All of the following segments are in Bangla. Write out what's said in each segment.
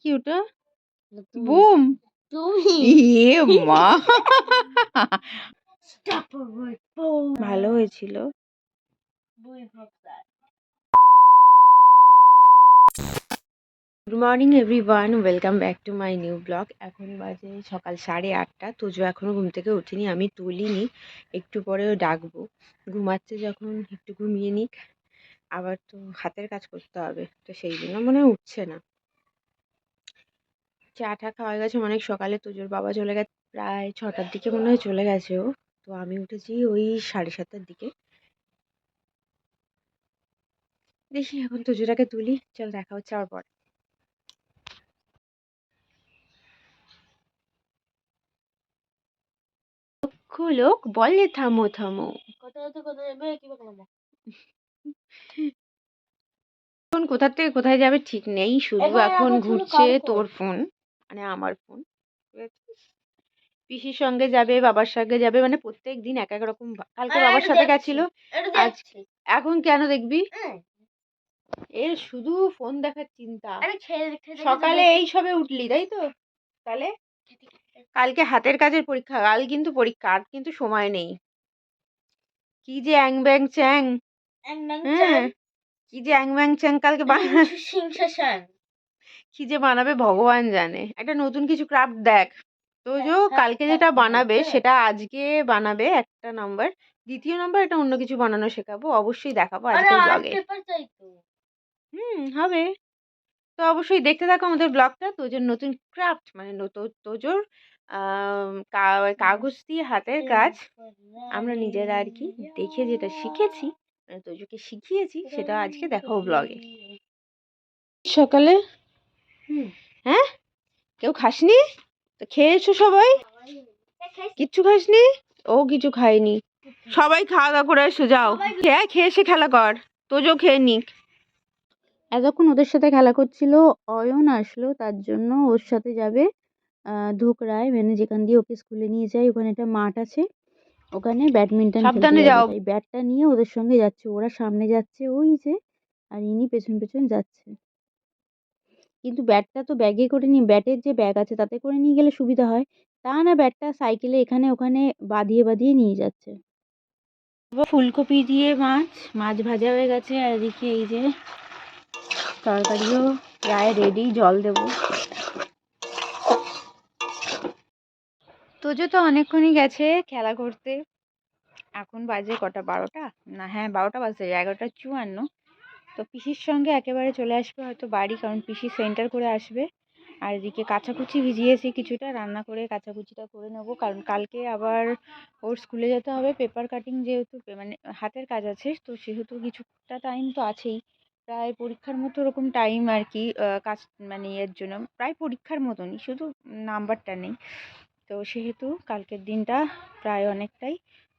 কি ওটা বুম তুমি ইয়ে মা. ভালো হয়েছিল। Good morning everyone welcome back to my new blog এখন বাজে সকাল সাড়ে আটটা। তোজো এখনও ঘুম থেকে উঠিনি আমি তুলিনি। একটু পরেও ডাকবো। ঘুমাচ্ছে যখন একটু ঘুমিয়ে নিক। আবার তো হাতের কাজ করতে হবে তো সেই জন্য মনে হয় উঠছে না। চা টা খাওয়া গেছে। অনেক সকালে তোজোর বাবা চলে গেছে প্রায় ছটার দিকে মনে হয় চলে গেছে ও। তো আমি উঠেছি ওই সাড়ে সাতটার দিকে। দেখি এখন তোজোটাকে তুলি। চল দেখা হচ্ছে আবার পরে। লক্ষ লোক বলে থামো থামো। এখন কোথা থেকে কোথায় যাবে ঠিক নেই। শুধু এখন ঘুরছে তোর ফোন। মানে আমার ফোন পিসির সঙ্গে যাবে বাবার সঙ্গে যাবে মানে প্রত্যেক দিন এক এক রকম কালকে বাবার সাথে গেছিল। এখন কেন দেখবি? হ্যাঁ। এর শুধু ফোন দেখার চিন্তা। সকালে এই সবে উঠলি তাই তো? তাহলে কালকে হাতের কাজের পরীক্ষা কাল কিন্তু পরীক্ষা আর কিন্তু সময় নেই। কি যে অ্যাং ব্যাং চ্যাং হ্যাঁ কি যে অ্যাং ব্যাং চ্যাং কালকে কি যে বানাবে ভগবান জানে। একটা নতুন কিছু ক্রাফট দেখ। তো যে হ্যাঁ, কালকে হ্যাঁ, যেটা হ্যাঁ, বানাবে হ্যাঁ। সেটা আজকে বানাবে একটা নাম্বার দ্বিতীয় নাম্বার এটা অন্য কিছু বানানো শেখাবো। অবশ্যই দেখাবো আজকের ব্লগে হুম হবে। তো অবশ্যই দেখতে থাকো আমাদের ব্লগটা তোজোর নতুন ক্রাফট মানে তোজোর কাগজ দিয়ে হাতের কাজ। আমরা নিজেরা আর কি দেখে যেটা শিখেছি মানে তোজোকে শিখিয়েছি সেটা আজকে দেখাবো ব্লগে সকালে। হ্যাঁ? কেউ খাসনি? তো খেয়েছো সবাই? কিচ্ছু খাসনি? ও কিছু খায়নি। সবাই খাওয়া দাওয়া করে এসো যাও। খেয়ে খেয়ে এসে খেলা কর। তোজো খেয়ে নিক। এতক্ষণ ওদের সাথে খেলা করছিল অয়ন আসলো তার জন্য ওর সাথে যাবে ধুকরায় মানে যেখান দিয়ে ওকে স্কুলে নিয়ে যায় ওখানে একটা মাঠ আছে। ওখানে ব্যাডমিন্টন সাবধানে যাও। ব্যাটটা নিয়ে ওদের সঙ্গে যাচ্ছে। ওরা সামনে যাচ্ছে ওই যে আর ইনি পেছন পেছন যাচ্ছে। কিন্তু ব্যাটটা তো ব্যাগে করে নিয়ে, ব্যাটের যে ব্যাগ আছে তাতে করে নিয়ে গেলে সুবিধা হয়। তা না ব্যাটটা সাইকেলে এখানে ওখানে বাঁধিয়ে বাঁধিয়ে নিয়ে যাচ্ছে। ফুলকপি দিয়ে মাছ মাছ ভাজা হয়ে গেছে। আর এদিকে এই যে তরকারিও প্রায় রেডি জল দেবো। তোজো তো অনেকক্ষণই গেছে খেলা করতে। এখন বাজে কটা, বারোটা? না হ্যাঁ বারোটা বাজে এগারোটা চুয়ান্ন। তো পিসির সঙ্গে একেবারে চলে আসবে হয়তো বাড়ি, কারণ পিসি সেন্টার করে আসবে। আর এদিকে কাচাকুচি ভিজিয়েছি কিছুটা, রান্না করে কাচাকুচিটা করে নেব, কারণ কালকে আবার ওর স্কুলে যেতে হবে। পেপার কাটিং যেহেতু মানে হাতের কাজ আছে, তো সেহেতু কিছুটা টাইম তো আছেই। প্রায় পরীক্ষার মতো ওরকম টাইম আর কি কাজ মানে এর জন্য। প্রায় পরীক্ষার মতনই, শুধু নাম্বারটা নেই। তো সেহেতু কালকের দিনটা প্রায় অনেকটাই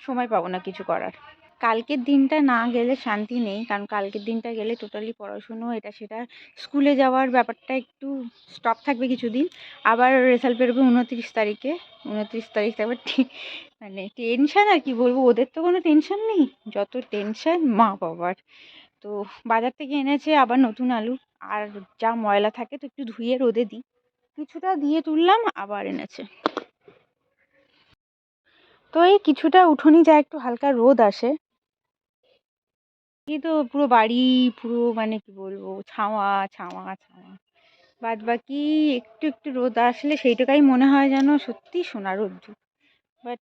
সময় পাবো না কিছু করার। কালকের দিনটা না গেলে শান্তি নেই। কারণ কালকের দিনটা গেলে টোটালি পড়াশুনো, এটা সেটা স্কুলে যাওয়ার ব্যাপারটা একটু স্টপ থাকবে কিছুদিন। আবার রেজাল্ট বেরোবে উনত্রিশ তারিখে। উনত্রিশ তারিখ ঠিক মানে টেনশন আর কি বলব? ওদের তো কোনো টেনশন নেই। যত টেনশন মা বাবার। তো বাজার থেকে এনেছে আবার নতুন আলু। আর যা ময়লা থাকে তো একটু ধুয়ে রোদে দিই। কিছুটা দিয়ে তুললাম, আবার এনেছে। তো এই কিছুটা উঠোনি যা একটু হালকা রোদ আসে এই তো পুরো বাড়ি, পুরো মানে কি বলব, ছাওয়া ছাওয়া ছাওয়া। বাদ বাকি একটু একটু রোদ আসলে সেইটাকাই মনে হয় যেন সত্যি সোনা রোদ্দুর। বাট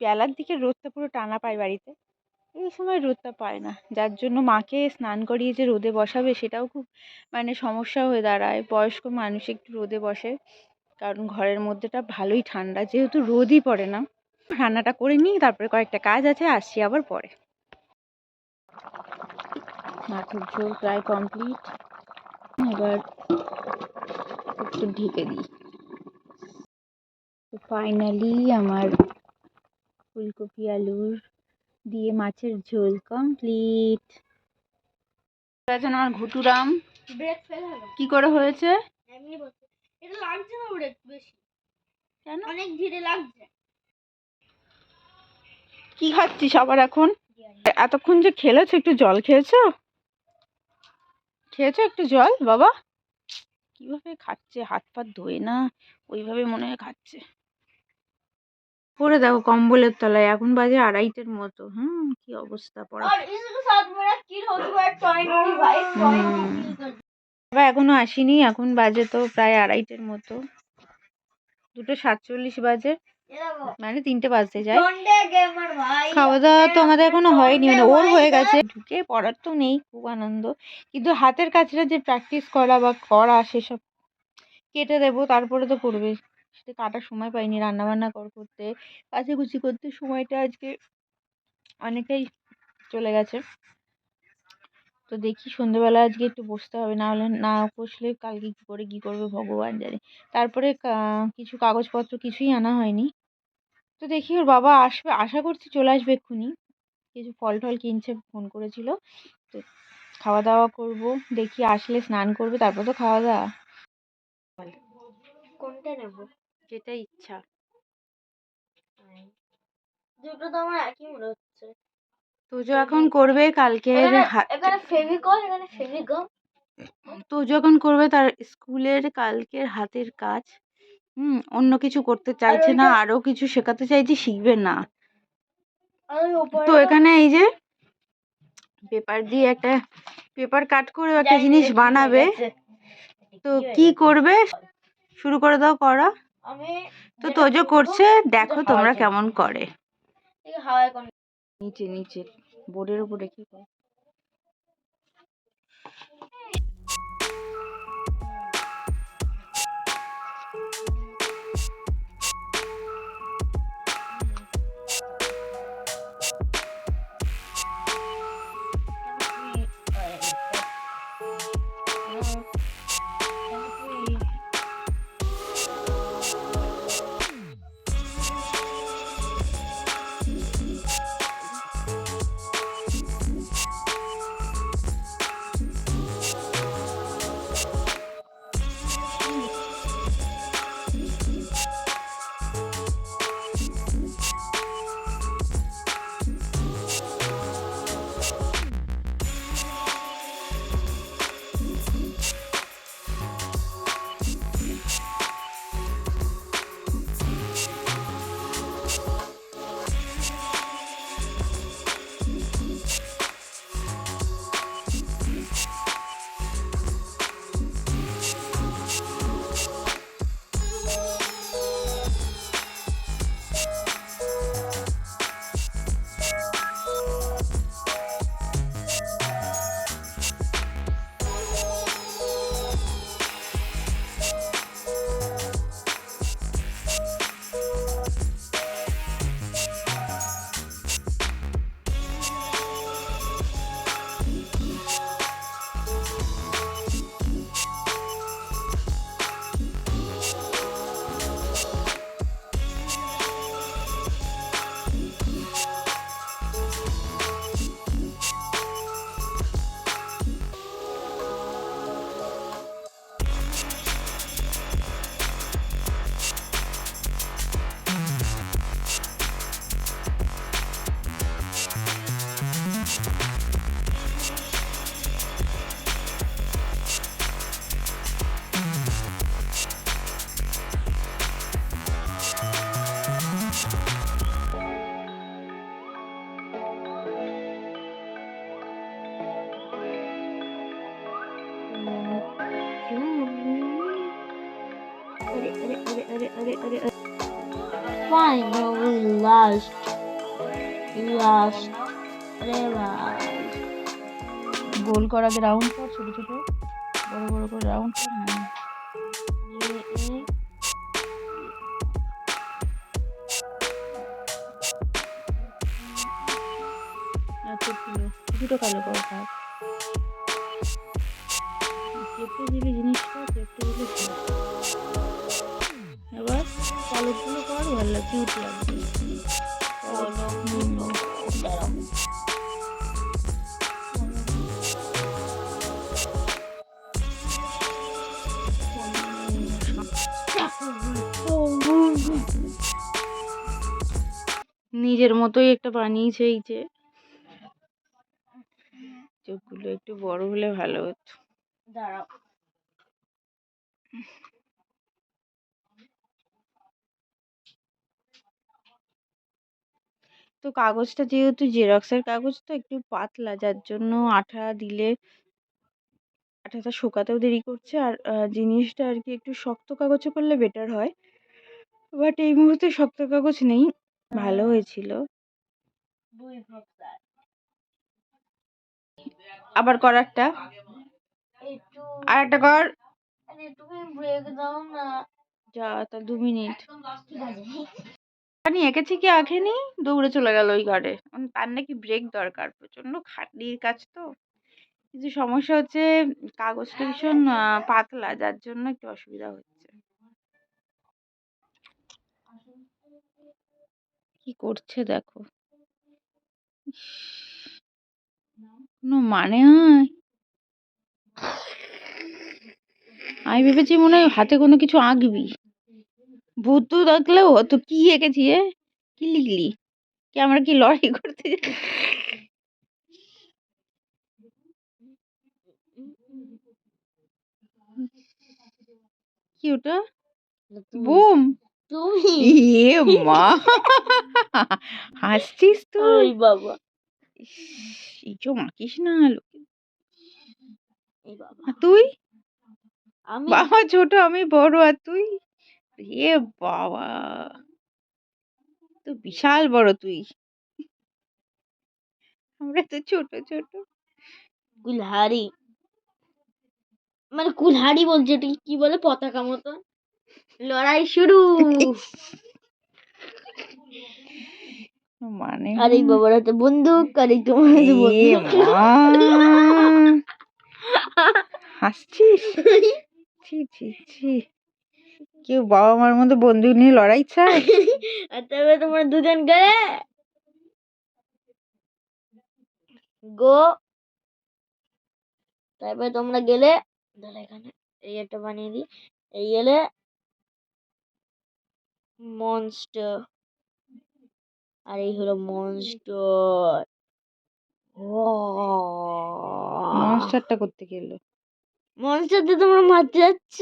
বেলার দিকে রোদটা পুরো টানা পায় বাড়িতে। এই সময় রোদটা পায় না। যার জন্য মাকে স্নান করিয়ে যে রোদে বসাবে সেটাও খুব মানে সমস্যা হয়ে দাঁড়ায়। বয়স্ক মানুষ একটু রোদে বসে। কারণ ঘরের মধ্যেটা ভালোই ঠান্ডা। যেহেতু রোদই পড়ে না। রান্নাটা করে নিই, তারপরে কয়েকটা কাজ আছে, আসছি আবার পরে। মাছের ঝোল প্রায় কমপ্লিট এবার একটু ঢেকে দিই। তো ফাইনালি আমার ফুলকপি আলুর দিয়ে মাছের ঝোল কমপ্লিট এখন আমার ঘুটুরাম। কি করে হয়েছে? এটা লাগছে না ব্রেক বেশি? কেন? অনেক ধীরে লাগছে। কি খাচ্ছিস আবার এখন? এতক্ষণ যে খেলেছো একটু জল খেয়েছো? খেয়েছো একটু জল বাবা? কীভাবে খাচ্ছে? হাত পা ধোয় না ওইভাবে মনে হয় খাচ্ছে। পরে দেখো কম্বলের তলায় এখন বাজে আড়াইটের মতো। হুম কি অবস্থা পড়া বাবা এখনও আসিনি এখন বাজে তো প্রায় আড়াইটের মতো। দুটো সাতচল্লিশ বাজে। মানে তিনটে বাজতে যায়। খাওয়া দাওয়া তো আমাদের এখনও হয়নি মানে ওর হয়ে গেছে। ঢুকে পড়ার তো নেই খুব আনন্দ। কিন্তু হাতের কাছটা যে প্র্যাকটিস করা বা করা সেসব কেটে দেবো তারপরে তো করবে। সেটা কাটার সময় পাইনি রান্না বান্না কর করতে। কাচাকুচি করতে সময়টা আজকে অনেকটাই চলে গেছে। তো দেখি সন্ধ্যেবেলা আজকে একটু বসতে হবে না হলে না বসলে কালকে কী করে কী করবে ভগবান জানে। তারপরে কিছু কাগজপত্র কিছুই আনা হয়নি। তো দেখি ওর বাবা আসবে আশা করছি চলে আসবে এক্ষুনি। কিছু ফল টল কিনছে ফোন করেছিল। তো খাওয়া দাওয়া করব দেখি আসলে স্নান করবে তারপর তো খাওয়া দাওয়া কোনটা নেব? যেটা ইচ্ছা। দুটো তো আমার একই মনে হচ্ছে। তোজো এখন করবে কালকের এখানে ফেভিকল এখানে ফেভিগাম। তোজো এখন করবে তার স্কুলের কালকের হাতের কাজ। হুম অন্য কিছু করতে চাইছে না আরও কিছু শেখাতে চাইছে শিখবে না। তো এখানে এই যে পেপার দিয়ে একটা পেপার কাট করে একটা জিনিস বানাবে। তো কি করবে? শুরু করে দাও করা। তো তোজো করছে দেখো তোমরা কেমন করে। নিচে নিচে বোর্ডের উপরে কি করে? you last. Last. গোল করা রাউন্ড কর ছোট ছোট, বড় বড় করে রাউন্ড কর হ্যাঁ এতগুলো দুটো কালো কর থাক চেপে দিলে জিনিসটা, চেপে দিলে। এবার পলকগুলো কর ভালো লাগে কিউট লাগবে নিজের মতোই একটা বানিয়েছে এই যে। চোখগুলো একটু বড় হলে ভালো হতো। দাঁড়াও। তো কাগজটা যেহেতু জেরক্সের কাগজ তো একটু পাতলা যার জন্য আঠা দিলে আঠাটা শোকাতেও দেরি করছে। আর জিনিসটা আর কি একটু শক্ত কাগজে করলে বেটার হয়। বাট এই মুহূর্তে শক্ত কাগজ নেই। ভালো হয়েছিল। আবার করারটা একটু। আর একটা কর। যা, তা দু মিনিট। এঁকেছি কি আঁকেনি? দৌড়ে চলে গেল ওই ঘরে। তার নাকি ব্রেক দরকার প্রচণ্ড খাটনির কাজ তো। কিন্তু সমস্যা হচ্ছে, কাগজটা ভীষণ পাতলা, যার জন্য একটু অসুবিধা হচ্ছে। কি করছে দেখো। কোনো মানে হয়? আমি ভেবেছি মনে হয় হাতে কোনো কিছু আঁকবি। ভূত আঁকলেও হতো কি এঁকেছি এ? কি লিখলি? কি আমরা কি লড়াই করতে কি ওটা? বুম! তুমি? এ মা। হাসছিস তুই? বাবা। মাখিস না তুই? আমি? বাবা ছোট আমি বড় আর তুই? বাবা। তো বিশাল বড় তুই। আমরা তো ছোট ছোট। কুলহারি। মানে কুলহারি বলছে কি বলে? পতাকা মতো লড়াই শুরু। মানে আর বাবার হাতে বন্দুক আর তোমার হাতে বন্দুক। হাসছিস? ছি ছি ছি। কেউ বাবা মার মধ্যে বন্দুক নিয়ে লড়াই চায়? আর তারপরে তোমরা দুজন গেলে? গো। তারপরে তোমরা গেলে এখানে এই একটা বানিয়ে দিই। এই গেলে মনস্টার আর এই হলো মনস্টার মনস্টারটা করতে গেলো মনস্টার দিয়ে তোমরা মারতে যাচ্ছ?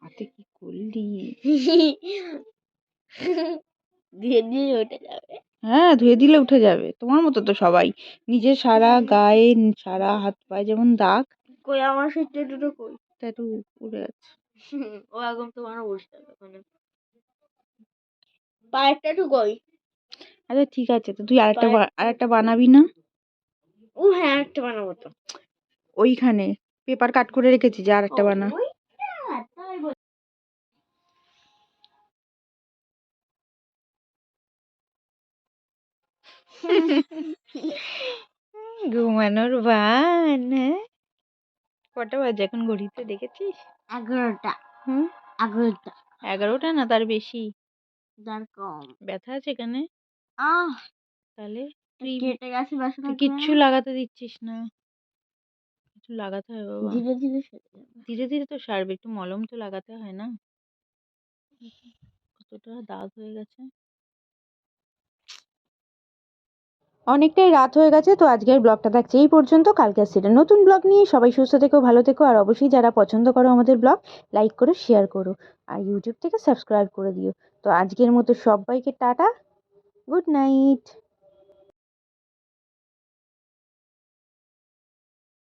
হাতে কি করলি? ধীরে ধীরে উঠে যাবে। হ্যাঁ ধুয়ে দিলে উঠে যাবে। তোমার মতো তো সবাই। নিজের সারা গায়ে সারা হাত পায়ে যেমন দাগ। কই আমার সেই টেটুটো কই? ট্যাটু উড়ে আছে ও এখন তোমার বসে ওখানে আচ্ছা ঠিক আছে তো তুই আরেকটা বা- আরেকটা বানাবি না ও হ্যাঁ একটা বানাবো তো ওইখানে পেপার কাট করে রেখেছি যে আরেকটা বানা ওইটা? তাই বল। ঘুমানোর বান হ্যাঁ কটা বাজে? এখন ঘড়িতে দেখেছিস? এগারোটা। হুম? এগারোটা। এগারোটা না তার বেশি? যার কম। ব্যথা আছে এখানে? আহ! তাহলে তুই কেটে গেছে বাসা কিচ্ছু লাগাতে দিচ্ছিস না। কিছু লাগাতে হয় বাবা। ধীরে ধীরে ধীরে ধীরে তো সারবে। একটু মলম তো লাগাতে হয় না? কতটা দাগ হয়ে গেছে? অনেকটাই রাত হয়ে গেছে, তো আজকের ব্লগটা থাকছে এই পর্যন্ত। কালকে আসছে নতুন ব্লগ নিয়ে সবাই সুস্থ থেকো, ভালো থেকো, আর অবশ্যই যারা পছন্দ করো আমাদের ব্লগ লাইক করো শেয়ার করো, আর ইউটিউব থেকে সাবস্ক্রাইব করে দিও। তো আজকের মতো সবাইকে টাটা গুড নাইট